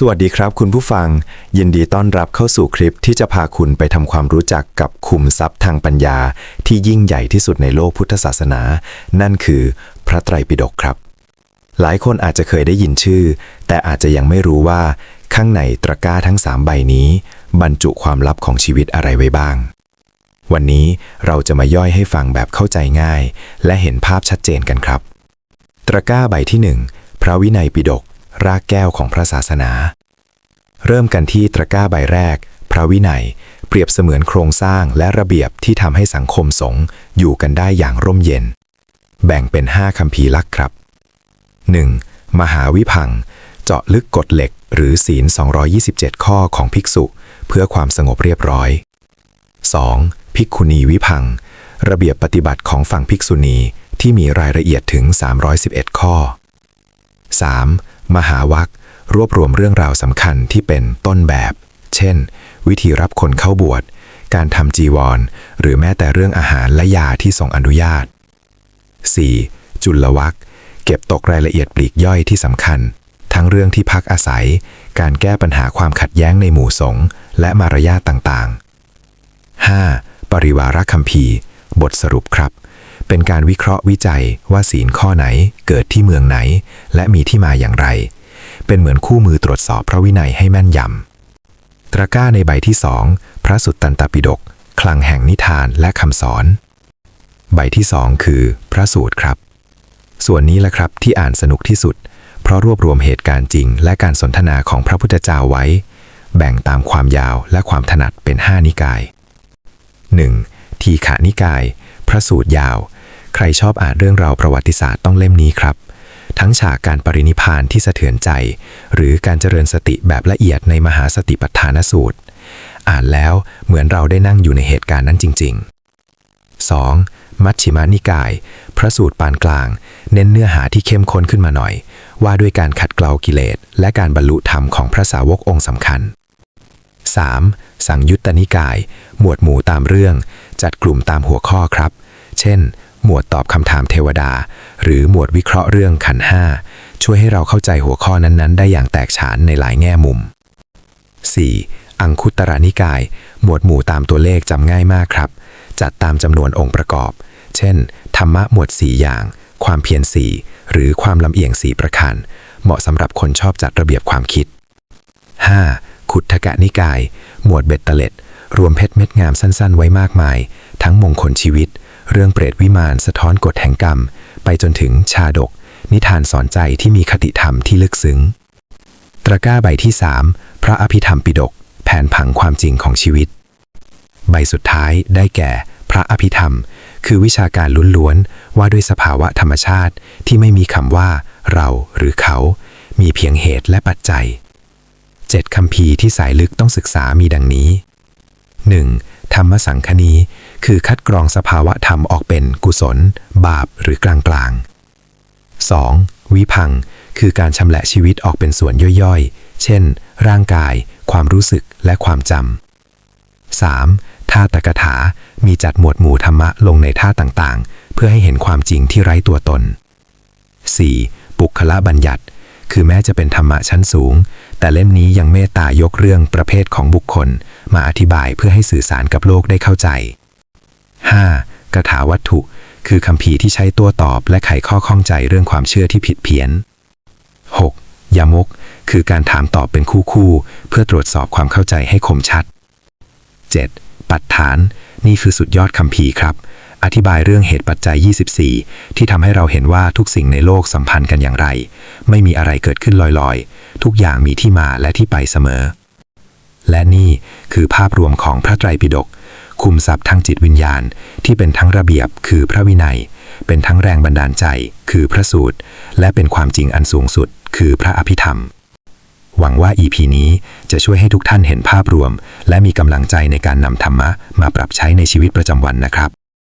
สวัสดีครับคุณผู้ฟัง ยินดีต้อนรับเข้าสู่คลิปที่จะพาคุณไปทำความรู้จักกับคุมทรัพย์ทางปัญญา ที่ยิ่งใหญ่ที่สุดในโลกพุทธศาสนา นั่นคือพระไตรปิฎกครับ หลายคนอาจจะเคยได้ยินชื่อ แต่อาจจะยังไม่รู้ว่า ข้างในตะกร้าทั้งสามใบนี้ บรรจุความลับของชีวิตอะไรไว้บ้าง วันนี้เราจะมาย่อยให้ฟังแบบเข้าใจง่าย และเห็นภาพชัดเจนกันครับตะกร้าใบที่หนึ่งพระวินัยปิฎก รากแก้วของพระศาสนา เริ่มกันที่ตะกร้าใบแรก พระวินัย เปรียบเสมือนโครงสร้างและระเบียบที่ทำให้สังคมสงฆ์อยู่กันได้อย่างร่มเย็น แบ่งเป็น 5คำพีร์ลักครับ 1. มหาวิพัง เจาะลึกกฎเหล็ก หรือศีล 227 ข้อของภิกษุ เพื่อความสงบเรียบร้อย 2. ภิกขุณีวิพัง ระเบียบปฏิบัติของฝั่งภิกษุณีที่มีรายละเอียดถึง 311 ข้อ 3. มหาวัครวบรวมเรื่องราวสำคัญที่เป็นต้นแบบ เช่น วิธีรับคนเข้าบวช การทำจีวร หรือแม้แต่เรื่องอาหารและยาที่ทรงอนุญาต 4. จุลวัคเก็บตกรายละเอียดปลีกย่อยที่สำคัญ ทั้งเรื่องที่พักอาศัย การแก้ปัญหาความขัดแย้งในหมู่สงฆ์และมารยาทต่างๆ 5. ปริวารคัมภีร์ บทสรุปครับ เป็นการวิเคราะห์วิจัยว่าศีลข้อไหนเกิดที่เมืองไหน และมีที่มาอย่างไร เป็นเหมือนคู่มือตรวจสอบพระวินัยให้แม่นยำ ตะกร้าในใบที่สองพระสุตตันตปิฎกคลังแห่งนิทานและคำสอน ใบที่สองคือพระสูตรครับ ส่วนนี้แหละครับที่อ่านสนุกที่สุด เพราะรวบรวมเหตุการณ์จริง และการสนทนาของพระพุทธเจ้าไว้ แบ่งตามความยาวและความถนัดเป็น 5 นิกาย 1. ทีขานิกาย พระสูตรยาว ใครชอบอ่านเรื่องราวประวัติศาสตร์ต้องเล่มนี้ครับ ทั้งฉากการปรินิพานที่สะเทือนใจ หรือการเจริญสติแบบละเอียดในมหาสติปัฏฐานสูตร อ่านแล้วเหมือนเราได้นั่งอยู่ในเหตุการณ์นั้นจริง ๆ 2. มัชฌิมานิกาย พระสูตรปานกลาง เน้นเนื้อหาที่เข้มข้นขึ้นมาหน่อย ว่าด้วยการขัดเกลากิเลส และการบรรลุธรรมของพระสาวกองค์สำคัญ 3. สังยุตตนิกาย หมวดหมู่ตามเรื่อง จัดกลุ่มตามหัวข้อครับ เช่น หมวดตอบคำถามเทวดา หรือหมวดวิเคราะห์เรื่องขันห้าช่วยให้เราเข้าใจหัวข้อนั้นๆ ได้อย่างแตกฉานในหลายแง่มุม 4. อังคุตรานิกาย หมวดหมู่ตามตัวเลขจำง่ายมากครับ จัดตามจำนวนองค์ประกอบ เช่น ธรรมะหมวดสีอย่าง ความเพียรสีหรือความลำเอียงสีประการ เหมาะสำหรับคนชอบจัดระเบียบความคิด 5. ขุททกะนิกาย หมวดเบ็ดเตล็ด รวมเพชรเม็ดงามสั้นๆ ไว้มากมาย ทั้งมงคลชีวิต เรื่องเปรตวิมานสะท้อนกฎแห่งกรรม ไปจนถึงชาดก นิทานสอนใจที่มีคติธรรมที่ลึกซึ้ง ตะกร้าใบที่ 3 พระอภิธรรมปิฎกแผนผังความจริงของชีวิต ใบสุดท้ายได้แก่ พระอภิธรรม คือวิชาการล้วนๆว่าด้วยสภาวะธรรมชาติที่ไม่มีคำว่า เราหรือเขา มีเพียงเหตุและปัจจัยเจ็ดคำพีร์ที่สายลึกต้องศึกษามีดังนี้ 1. ธรรมสังคณี คือคัดกรองสภาวะธรรมออกเป็นกุศล บาปหรือกลางกลาง 2. วิพัง คือการชำแหละชีวิตออกเป็นส่วนย่อยๆ เช่น ร่างกาย ความรู้สึกและความจำ 3. ท่าตกถา มีจัดหมวดหมู่ธรรมะลงในท่าต่างๆ เพื่อให้เห็นความจริงที่ไร้ตัวตน 4. ปุคละบัญญัติ คือแม้จะเป็นธรรมะชั้นสูง แต่เล่มนี้ยังเมตตายกเรื่องประเภทของบุคคล มาอธิบายเพื่อให้สื่อสารกับโลกได้เข้าใจ 5. กถาวัตถุ คือคำพีที่ใช้ตัวตอบและไขข้อข้องใจเรื่องความเชื่อที่ผิดเพี้ยน 6. ยามก คือการถามตอบเป็นคู่ๆเพื่อตรวจสอบความเข้าใจให้คมชัด 7. ปัฏฐาน นี่คือสุดยอดคำพีครับ อธิบายเรื่องเหตุปัจจัย 24 ที่ทำให้เราเห็นว่าทุกสิ่งในโลกสัมพันธ์กันอย่างไร ไม่มีอะไรเกิดขึ้นลอยๆ ทุกอย่างมีที่มาและที่ไปเสมอ และนี่คือภาพรวมของพระไตรปิฎกคุมทรัพย์ทางจิตวิญญาณ ที่เป็นทั้งระเบียบคือพระวินัย เป็นทั้งแรงบันดาลใจ คือพระสูตร และเป็นความจริงอันสูงสุด คือพระอภิธรรม หวังว่า EP นี้จะช่วยให้ทุกท่านเห็นภาพรวม และมีกำลังใจในการนำธรรมะมาปรับใช้ในชีวิตประจำวันนะครับ